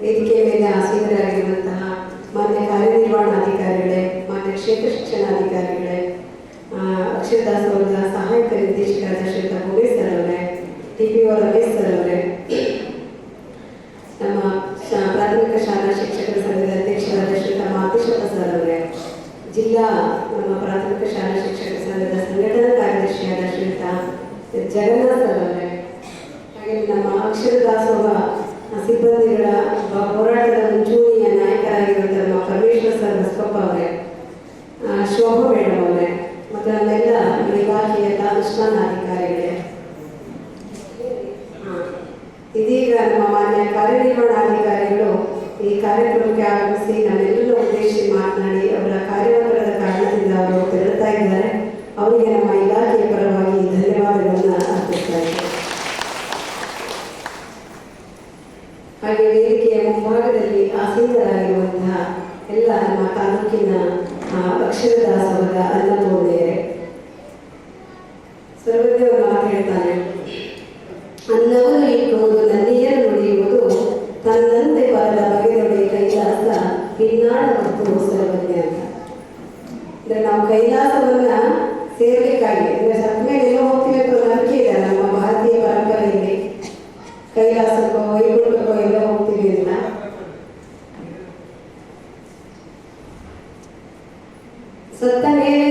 ವೇದಿಕೆ ಮೇಲೆ ಆಸೀನರಾಗಿರುವಂತಹ ಮಾನ್ಯ ಕಾರ್ಯನಿರ್ವಹಣಾಧಿಕಾರಿಗಳೇ ಮಾನ್ಯ ಕ್ಷೇತ್ರ ಶಿಕ್ಷಣಾಧಿಕಾರಿಗಳೇ ಅಕ್ಷರದಾಸವರದ ಸಹಾಯಕ ನಿರ್ದೇಶಕರಾದ ಶ್ರೀತಾ ಮುಗೇಶ್ ಸರ್ ಅವರೇ T P O Ramesh sir ಅವರೇ ವೇದಿಕೆಯ ಮುಂಭಾಗದಲ್ಲಿ ಆಸೀನರಾಗಿರುವಂತಹ ಎಲ್ಲ ನಮ್ಮ ತಾಲೂಕಿನ ಅಕ್ಷರದಾಸವರ ಅನ್ನಪೂರ್ಣೆಯರೇ ಸ್ವರ್ಗದೇವರು ಮಾತು ಹೇಳ್ತಾರೆ சுத்த நேர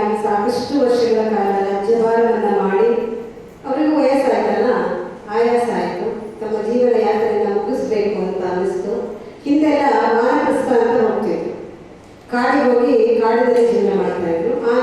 ಶಿಕ್ಷಕರಾಗಿ ಸಾಕಷ್ಟು ವರ್ಷಗಳ ಕಾಲ ರಾಜ್ಯಭಾರವನ್ನು ಮಾಡಿ ಅವರಿಗೂ ವಯಸ್ಸಾಯ್ತಲ್ಲ? ಆಯಾಸ ಆಯಿತು. ತಮ್ಮ ಜೀವನ ಯಾತ್ರೆಯನ್ನು ಮುಗಿಸ್ಬೇಕು ಅಂತ ಅನ್ನಿಸ್ತು. ಹಿಂದೆಲ್ಲ ವಾರ ಸ್ಥಾನ ಅಂತ ಹೋಗ್ತಿದ್ರು. ಕಾಡಿಗೆ ಹೋಗಿ ಕಾಡಿನಲ್ಲಿ ಜೀವನ ಮಾಡ್ತಾ ಇದ್ರು. ಆ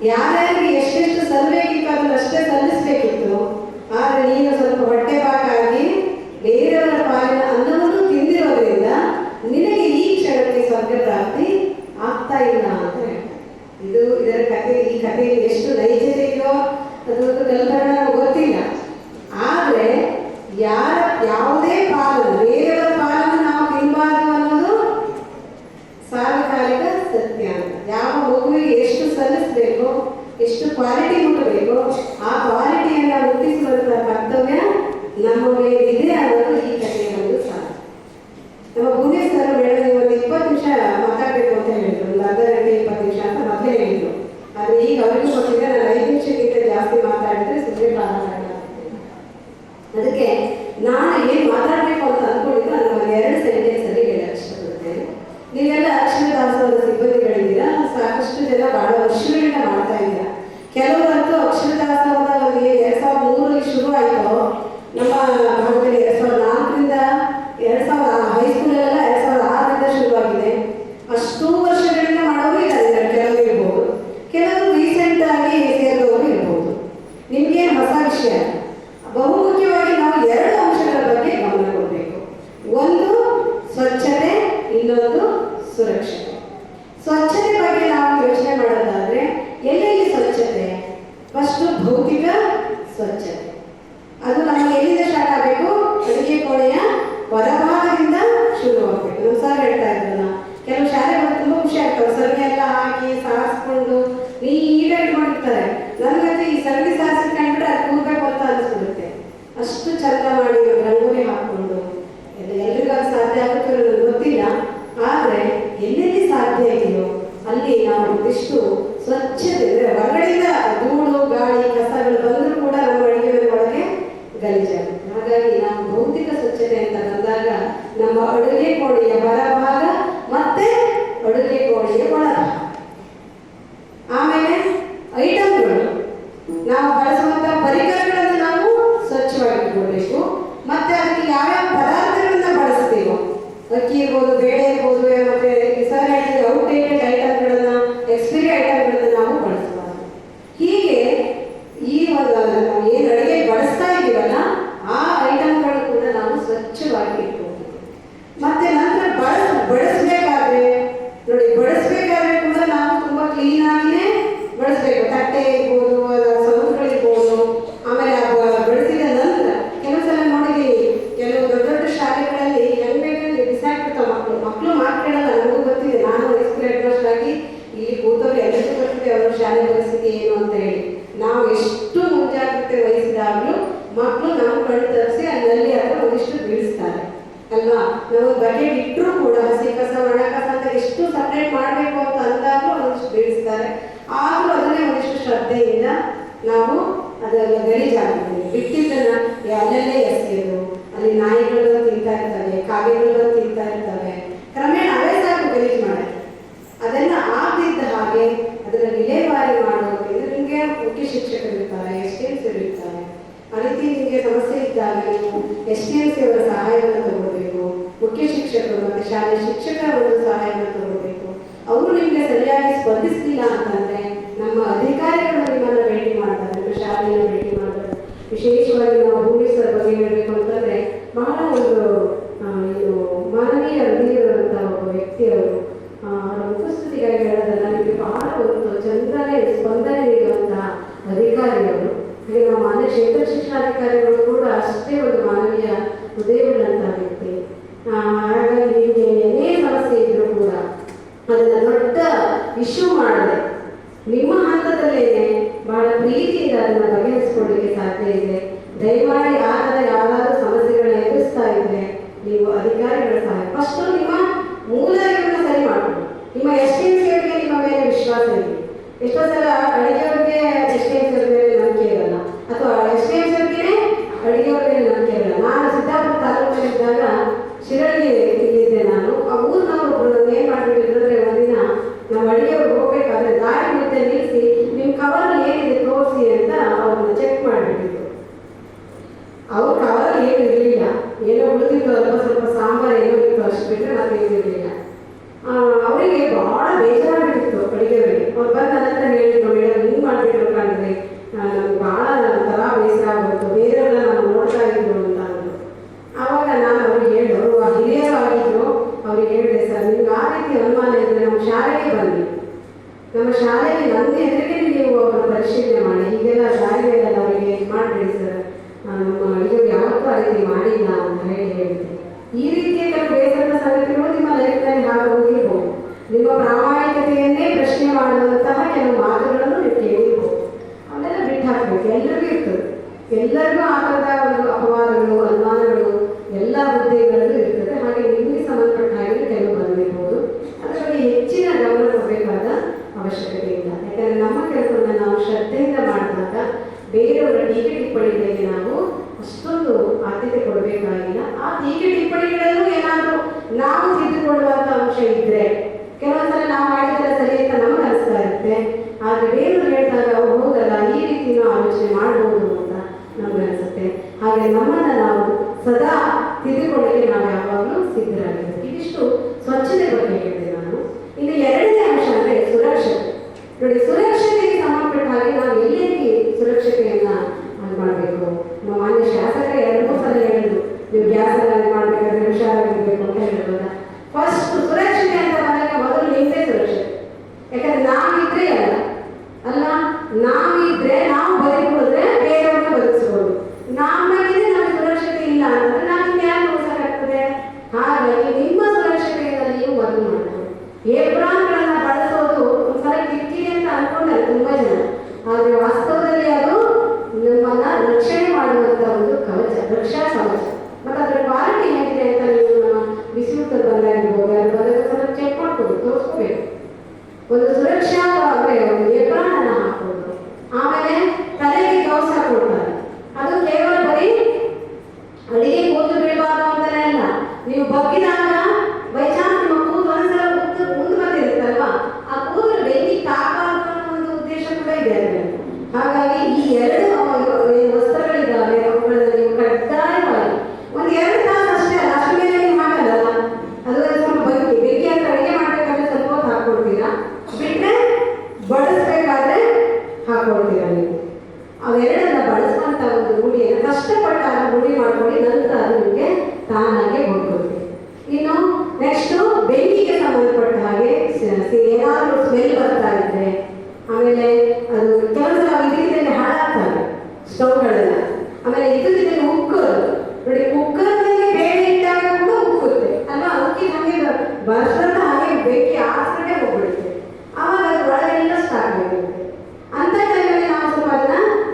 Yeah. Next quality ಇದ್ದಾಗ ನೀವು ಎಸ್ ಡಿ ಸಿ ಅವರ ಸಹಾಯವನ್ನು ತಗೋಬೇಕು ಮುಖ್ಯ ಶಿಕ್ಷಕರು ಮತ್ತು ಶಾಲೆ ಶಿಕ್ಷಕರ ಒಂದು ಸಹಾಯವನ್ನು ತಗೋಬೇಕು ಅವರು ನಿಮಗೆ ಸರಿಯಾಗಿ ಸ್ಪಂದಿಸಲಿಲ್ಲ ಅಂತಂದ್ರೆ ನಮ್ಮ ಅಧಿಕಾರಿಗಳು ನಿಮ್ಮನ್ನು ಭೇಟಿ ಮಾಡ್ತಾರೆ, ನಿಮ್ಮ ಶಾಲೆಯನ್ನು ಭೇಟಿ ಮಾಡ್ತಾರೆ. ವಿಶೇಷವಾಗಿ ನಾವು ಭೂಮಿಸರ್ ಬಗ್ಗೆ ಹೇಳಬೇಕು ಅಂತಂದ್ರೆ ಬಹಳ ಒಂದು ಇದು ಮಾನವೀಯ ಹೃದಯದಂತಹ ಒಬ್ಬ ವ್ಯಕ್ತಿಯವರು ಅವರ. ಉಪಸ್ಥಿತಿಗಾಗಿ ಹೇಳೋದಲ್ಲ, ನಿಮಗೆ ಬಹಳ ಒಂದು ಚಂದ್ರನೇ ಸ್ಪಂದನೆ ಹಾಗೆ ನಮ್ಮನ್ನ ನಾವು ಸದಾ ತಿದ್ದುಕೊಳ್ಳಿಕ್ಕೆ ನಾವು ಯಾವಾಗಲೂ ಸಿದ್ಧರಾಗಿರ್ತೀವಿ ಇದಿಷ್ಟು ಸ್ವಚ್ಛತೆ ಬಗ್ಗೆ ಹೇಳಿದೆ ನಾನು. ಇನ್ನು ಎರಡನೇ ಅಂಶ ಅಂದ್ರೆ ಸುರಕ್ಷತೆ. ನೋಡಿ, ಸುರಕ್ಷತೆಗೆ ಸಂಬಂಧಪಟ್ಟ ಹಾಗೆ ನಾವು ಎಲ್ಲೆಲ್ಲಿ ಸುರಕ್ಷತೆಯನ್ನ ಮಾಡಬೇಕು? ನಮ್ಮ ಮಾನ್ಯ ಶಾಸಕ ಎರಡು ಮೂರು ಸಲ ಹೇಳಿದ್ರು. ನೀವು ಗ್ಯಾಸ್ ಎಲ್ಲ ಮಾಡಬೇಕಾದ್ರೆ ಹುಷಾರಾಗಿರ್ಬೇಕು ಅಂತ ಹೇಳಿದ್ರಲ್ಲ ಫಸ್ಟ್ ಸುರಕ್ಷತೆ ಅಂತ ಬಂದಾಗ ಮೊದಲು ನಿಮ್ಮದೇ ಸುರಕ್ಷತೆ. ಯಾಕಂದ್ರೆ ನಾವಿದ್ರೆ ಅಲ್ಲ. ಅಲ್ಲ, ನಾವಿದ್ರೆ ನಾವು ಬದುಕಿದ್ರೆ ಬೇರೆಯವ್ರನ್ನ ಬದುಕಿಸ್ಬೋದು ನಮ್ಮಲ್ಲಿದ್ರೆ ನಮಗೆ ಸುರಕ್ಷತೆ ಇಲ್ಲ ಅಂತಂದ್ರೆ ನಾವು ಯಾರು ಉಳಿಸಕ್ಕಾಗ್ತದೆ ಹಾಗಾಗಿ ನಿಮ್ಮ ಸುರಕ್ಷತೆಯಿಂದ ನೀವು ಮೊದಲು ಮಾಡಬೇಕು ಏಪ್ರಾನ್ಗಳನ್ನ ಬಳಸೋದು ಒಂದ್ಸಲ ಕಿರಿಕಿರಿ ಅಂತ ಅನ್ಕೊಂಡಾರೆ ತುಂಬಾ ಜನ ಆದ್ರೆ ವಾಸ್ತವದಲ್ಲಿ ಅದು ನಮ್ಮನ್ನ ರಕ್ಷಣೆ ಮಾಡುವಂತ ಒಂದು ಕವಚ ರಕ್ಷಾ ಕವಚ ಮತ್ತೆ ಅದ್ರ ಕ್ವಾಲಿಟಿ ಹೇಗಿದೆ ಅಂತ ನೀವು ನಮ್ಮ ಬಿಸಿಯೂಟದಲ್ಲಿ ಬಂದಾಗಿರ್ಬೋದು ಯಾರು ಬಂದಾಗ ಸ್ವಲ್ಪ ಚೆಕ್ ಮಾಡ್ಕೊಂಡು ತೋರಿಸ್ಕೋಬೇಕು ಒಂದು ಸುರಕ್ಷಾ ಅಂದ್ರೆ ಒಂದು ಏಪ್ರಾನ್ ಅನ್ನ ಹಾಕೋದು ಆಮೇಲೆ ತಲೆಗೆ ಗೌಸ್ ಹಾಕೊಳ್ತಾರೆ ಅದು ಕೇವಲ ಬರೀ ಅಡಿಗೆ ಕೂತು ಬೀಳಬಾರ್ದು ಅಂತಾನೆ ಅಲ್ಲ ನೀವು ಬಗ್ಗಿದಾಗ ಬೈ ಚಾನ್ಸ್ ನಿಮ್ಮ ಕೂದಲು ಒಂದ್ಸಲ ಮುಂದೆ ಮುಂದೆ ಬಂದಿರುತ್ತಲ್ವಾ ಆ ಕೂದಲು ಬೆಂಕಿ ತಾಕಬಾರ್ದು ಅನ್ನೋ ಒಂದು ಉದ್ದೇಶ ಕೂಡ ಇದೆ ಅದರಲ್ಲಿ ಹಾಗಾಗಿ ಈ ಎರಡು ಏನು ವಸ್ತ್ರಗಳಿದ್ದಾವೆ ಅವುಗಳನ್ನ ನೀವು ಕಡ್ಡಾಯವಾಗಿ ಒಂದು ಎರಡು ತಾಸು ಅಷ್ಟೇ ಅಲ್ಲ ಅಷ್ಟು ಮೇಲೆ ನೀವು ಹಾಕಲ್ಲ ಅದು ಒಂದು ಸ್ವಲ್ಪ ಬೆಂಕಿ ಬೆಂಕಿ ಅಂತ ಅಡಿಗೆ ಮಾಡ್ಬೇಕಾದ್ರೆ ಸ್ವಲ್ಪ ಹೊತ್ತು ಹಾಕೊಳ್ತೀರಾ ಬಿಟ್ಟರೆ ಬಳಸ್ಬೇಕಾದ್ರೆ ಹಾಕೊಳ್ತೀರಾ ನೀವು ಅವೆರಡನ್ನ ಬಳಸುವಂತ ಒಂದು ರೂಢಿಯನ್ನು ಕಷ್ಟಪಟ್ಟು ಆ ರೂಢಿ ಮಾಡ್ಕೊಂಡು ನಂತರ ಅದು ನಿಮಗೆ ತಾನಾಗೆ ಹೊಡ್ಕೊಳ್ತೀವಿ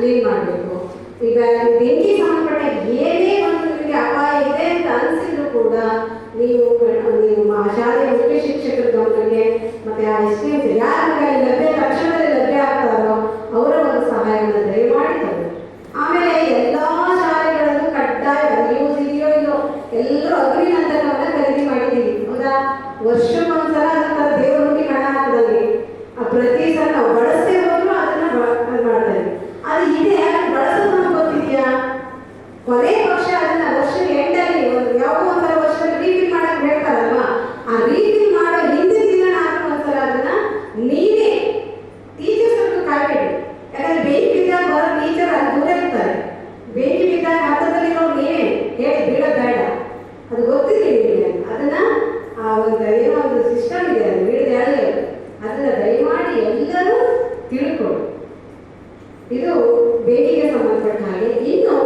ಕ್ಲೀನ್ ಮಾಡಬೇಕು. ಈಗ ಬೆಂಕಿ ಸಂಬಂಧಪಟ್ಟ ಏನೇ ಒಂದು ನಿಮಗೆ ಅಪಾಯ ಇದೆ ಅಂತ ಅನಿಸಿದ್ರು ಕೂಡ ನೀವು ನೀವು ಶಾಲೆಯ ಮುಖ್ಯ ಶಿಕ್ಷಕರ ಗಮನಕ್ಕೆ ಮತ್ತೆ ಆ ಎಸ್ ಟಿ ಯಾರು ಲಭ್ಯ ತಕ್ಷಣದಲ್ಲಿ ಲಭ್ಯ ಆಗ್ತಾರೋ ಅವರ ಒಂದು ಸಹಾಯವನ್ನು ದಯಮಾಡಿ ತಗೊಳ್ಳಿ ಆಮೇಲೆ ಎಲ್ಲಾ ಶಾಲೆಗಳಲ್ಲೂ ಕಡ್ಡಾಯ ಯೂಸ್ ಇದೆಯೋ ಇಲ್ಲೋ ಎಲ್ಲರೂ ಅಗ್ನಿನಂದನವನ್ನ ಖರೀದಿ ಮಾಡಿದ್ದೀವಿ ಹೌದಾ ವರ್ಷಕ್ಕೊಂದ್ಸಲ ಅದನ್ನ ದೇವ್ರ ಹುಡುಗಿ ಹಣ ಹಾಕಿದಲ್ಲಿ ಆ ಪ್ರತಿ ಸಲ ನಾವು ಬಳಸದೆ ಹೋದ್ರು ಅದನ್ನ ಬ- ಅದ್ ಮಾಡ್ತಾರೆ ಅದು ಇದೆ ಅದನ್ನ ಬಳಸೋದು ನಮ್ಗೆ ಗೊತ್ತಿದ್ಯಾ ಕೊನೆ ಪಕ್ಷ ಅದನ್ನ ವರ್ಷದ ಎಂಡಲ್ಲಿ ಒಂದು ಯಾವುದೋ ಒಂಥರ ವರ್ಷದಲ್ಲಿ ರೀಫಿಲ್ ಮಾಡಕ್ ಹೇಳ್ತಾರಲ್ವಾ ಆ ರೀಫಿಲ್ ಮಾಡೋ ಹಿಂದಿನ ದಿನ ನಾನು ಒಂದ್ಸಲ ಅದನ್ನ ನೀವೇ ಟೀಚರ್ಸ್ ಅವ್ರಿಗೂ ಕಾಯ್ಬೇಡಿ ಯಾಕಂದ್ರೆ ಬೆಂಕಿ ಬಿದ್ದಾಗ ಬರೋ ಟೀಚರ್ ಅಲ್ಲಿ ದೂರ ಇರ್ತಾರೆ ಬೆಂಕಿ ಬಿದ್ದಾಗ ಹತ್ತದಲ್ಲಿರೋರು ನೀವೇ ಹೇಳಿ ಬೀಳೋದ್ ಬೇಡ ಅದು ಗೊತ್ತಿದೆ ನಿಮಗೆ ಅದನ್ನ ಆ ಒಂದು ಏನೋ ಒಂದು ಸಿಸ್ಟಮ್ ಇದೆ ಅದು ಬೀಳದ ಹೇಳಿ ಅದನ್ನ ದಯಮಾಡಿ ಎಲ್ಲರೂ ತಿಳ್ಕೊಳ್ಳಿ ಇದು ಬೇಟಿಗೆ ಸಂಬಂಧಪಟ್ಟ ಹಾಗೆ. ಇನ್ನು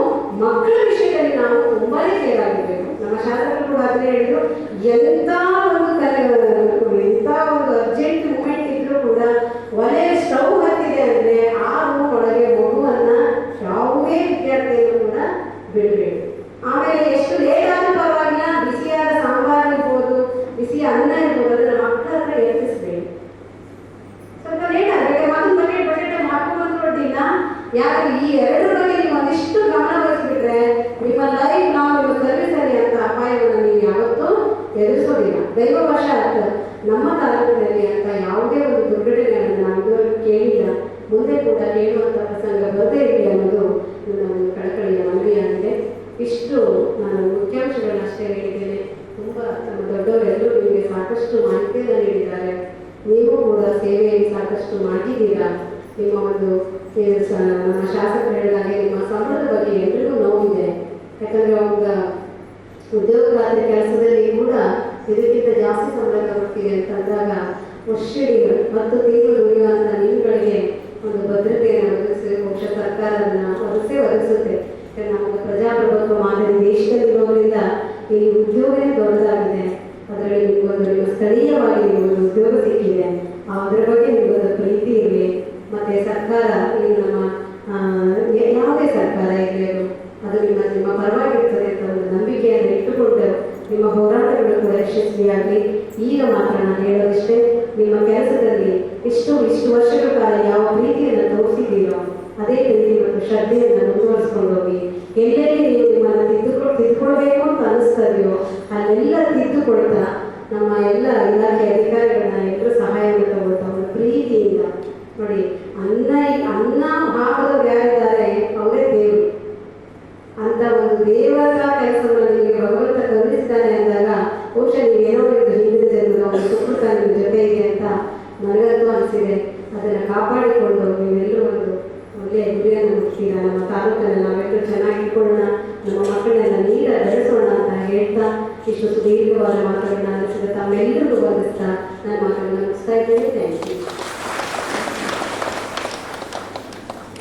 ಮಕ್ಕಳ ವಿಷಯದಲ್ಲಿ ನಾವು ತುಂಬಾನೇ ಕೇರ್ ಆಗಿರ್ಬೇಕು. ನಮ್ಮ ಶಾಸಕರು ಕೂಡ ಅದನ್ನೇ ಹೇಳಿದ್ರು. ಎಂತ ಒಂದು ಕಲೆ ಎಂತ ಒಂದು ಅರ್ಜೆಂಟ್ ಯಾಕಂದ್ರೆ ಈ ಎರಡರಲ್ಲಿ ನೀವು ಒಂದಿಷ್ಟು ಗಮನ ವಹಿಸ್ಬಿಟ್ರೆ ನಿಮ್ಮ ಲೈಫ್ ನಾವು ನಿಮ್ಮ ಸರ್ವಿಸ್ ಅಲ್ಲಿ ಅಂತ ಅಪಾಯವನ್ನು ನೀವು ಯಾವತ್ತೂ ಎದುರಿಸೋದಿಲ್ಲ. ವರ್ಷ ಆಯ್ತು ನಮ್ಮ ತಾಲೂಕಿನಲ್ಲಿ ಅಂತ ಯಾವುದೇ ಒಂದು ದುರ್ಘಟನೆಗಳನ್ನು ನಾನು ಇದುವರೆಗೂ ಕೇಳಿಲ್ಲ. ಮುಂದೆ ಕೂಡ ಕೇಳುವಂತ ಪ್ರಸಂಗ ಬರದೇ ಇರಲಿ ಅನ್ನೋದು ನನ್ನ ಒಂದು ಕಳಕಳಿಯ ಮನವಿಯಾಗಿದೆ. ಇಷ್ಟು ನಾನು ಮುಖ್ಯಾಂಶಗಳನ್ನ ಅಷ್ಟೇ ಹೇಳಿದ್ದೇನೆ. ತುಂಬ ದೊಡ್ಡವರೆಲ್ಲರೂ ನಿಮಗೆ ಸಾಕಷ್ಟು ಮಾಹಿತಿಯನ್ನು ನೀಡಿದ್ದಾರೆ. ನೀವು ಕೂಡ ಸೇವೆಯಲ್ಲಿ ಸಾಕಷ್ಟು ಮಾಡಿದ್ದೀರಾ ನಿಮ್ಮ ಒಂದು ನಮ್ಮ ಶಾಸಕರು ಹೇಳಿದಾಗೆ ನಿಮ್ಮ ಸಂಬಳದ ಬಗ್ಗೆ ಎಲ್ರಿಗೂ ನೋವಿದೆ. ಯಾಕಂದ್ರೆ ಒಂದು ಉದ್ಯೋಗದಾತ ಕೆಲಸದಲ್ಲಿ ಕೂಡ ಇದಕ್ಕಿಂತ ಜಾಸ್ತಿ ಸಂಬಳ ತಗೊಳ್ತೀವಿ ಅಂತಂದಾಗ ವರ್ಷಗಳು ಮತ್ತು ತಿಂಗಳು ದುಡಿಯುವಂಥ ನೀವುಗಳಿಗೆ ಒಂದು ಭದ್ರತೆಯನ್ನು ಒದಗಿಸಿ, ಬಹುಶಃ ಸರ್ಕಾರ ಅದನ್ನ ಒದಗಿಸೇ ಒದಗಿಸುತ್ತೆ. ನಮಗೆ ಪ್ರಜಾಪ್ರಭುತ್ವ ಮಾದರಿ ದೇಶದಲ್ಲಿರೋದ್ರಿಂದ ಈ ಉದ್ಯೋಗನೇ ದೊಡ್ಡದಾಗಿದೆ. ಅದರಲ್ಲಿ ನಿಮಗೊಂದು ನಿಮ್ಮ ಸ್ಥಳೀಯವಾಗಿ ನಿಮಗೊಂದು ಉದ್ಯೋಗ ಸಿಕ್ಕಿದೆ. ಅದರ ಬಗ್ಗೆ ನಿಮಗೊಂದು ಪ್ರೀತಿ ಇರಲಿ. ಮತ್ತೆ ಸರ್ಕಾರ ಏನು ನಮ್ಮ ಯಾವುದೇ ಸರ್ಕಾರ ಇರಲಿ ಅದು ನಿಮ್ಮ ನಿಮ್ಮ ಪರವಾಗಿರ್ತದೆ ಅಂತ ಒಂದು ನಂಬಿಕೆಯನ್ನು ಇಟ್ಟುಕೊಂಡು ನಿಮ್ಮ ಹೋರಾಟಗಳು ಕೂಡ ಯಶಸ್ವಿಯಾಗಿ, ಈಗ ಮಾತ್ರ ನಾನು ಹೇಳೋದಿಷ್ಟೇ